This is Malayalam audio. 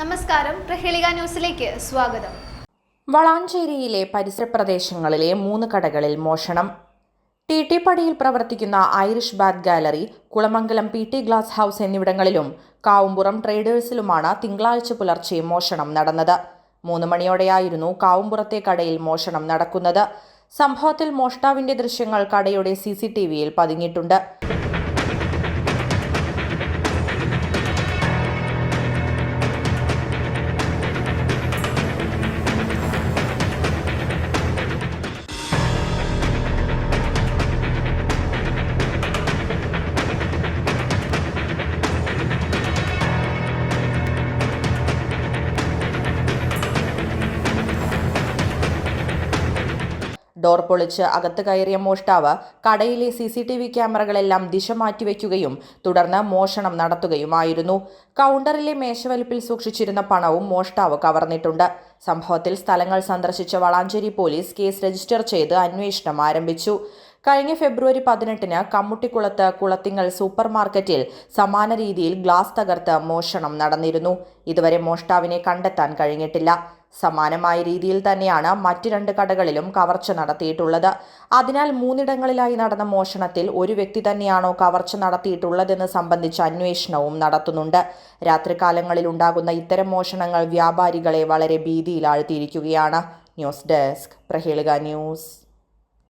നമസ്കാരം. പ്രഹേളിക ന്യൂസിലേക്ക് സ്വാഗതം. വളാഞ്ചേരിയിലെ പരിസര പ്രദേശങ്ങളിലെ മൂന്ന് കടകളിൽ മോഷണം. ടി ടി പടിയിൽ പ്രവർത്തിക്കുന്ന Irish bath gallery Kulamangalam P T glass house എന്നിവിടങ്ങളിലും കാവുംപുറം ട്രേഡേഴ്സിലുമാണ് തിങ്കളാഴ്ച പുലർച്ചെ മോഷണം നടന്നത്. മൂന്ന് മണിയോടെയായിരുന്നു കാവുംപുറത്തെ കടയിൽ മോഷണം നടക്കുന്നത്. സംഭവത്തിൽ മോഷ്ടാവിന്റെ ദൃശ്യങ്ങൾ കടയുടെ സി സി ടി വിയിൽ പതിഞ്ഞിട്ടുണ്ട്. ഡോർ പൊളിച്ച് അകത്ത് കയറിയ മോഷ്ടാവ് കടയിലെ സി സി ടി വി ക്യാമറകളെല്ലാം ദിശ മാറ്റിവെക്കുകയും തുടർന്ന് മോഷണം നടത്തുകയുമായിരുന്നു. കൗണ്ടറിലെ മേശവലിപ്പിൽ സൂക്ഷിച്ചിരുന്ന പണവും മോഷ്ടാവ് കവർന്നിട്ടുണ്ട്. സംഭവത്തിൽ സ്ഥലങ്ങൾ സന്ദർശിച്ച വളാഞ്ചേരി പോലീസ് കേസ് രജിസ്റ്റർ ചെയ്ത് അന്വേഷണം ആരംഭിച്ചു. കഴിഞ്ഞ ഫെബ്രുവരി പതിനെട്ടിന് കമ്മുട്ടിക്കുളത്ത് കുളത്തിങ്ങൽ സൂപ്പർ മാർക്കറ്റിൽ സമാന രീതിയിൽ ഗ്ലാസ് തകർത്ത് മോഷണം നടന്നിരുന്നു. ഇതുവരെ മോഷ്ടാവിനെ കണ്ടെത്താൻ കഴിഞ്ഞിട്ടില്ല. സമാനമായ രീതിയിൽ തന്നെയാണ് മറ്റു രണ്ട് കടകളിലും കവർച്ച നടത്തിയിട്ടുള്ളത്. അതിനാൽ മൂന്നിടങ്ങളിലായി നടന്ന മോഷണത്തിൽ ഒരു വ്യക്തി തന്നെയാണോ കവർച്ച നടത്തിയിട്ടുള്ളതെന്ന് സംബന്ധിച്ച് അന്വേഷണവും നടത്തുന്നുണ്ട്. രാത്രികാലങ്ങളിൽ ഉണ്ടാകുന്ന ഇത്തരം മോഷണങ്ങൾ വ്യാപാരികളെ വളരെ ഭീതിയിലാഴ്ത്തിയിരിക്കുകയാണ്. News desk Prahelika news.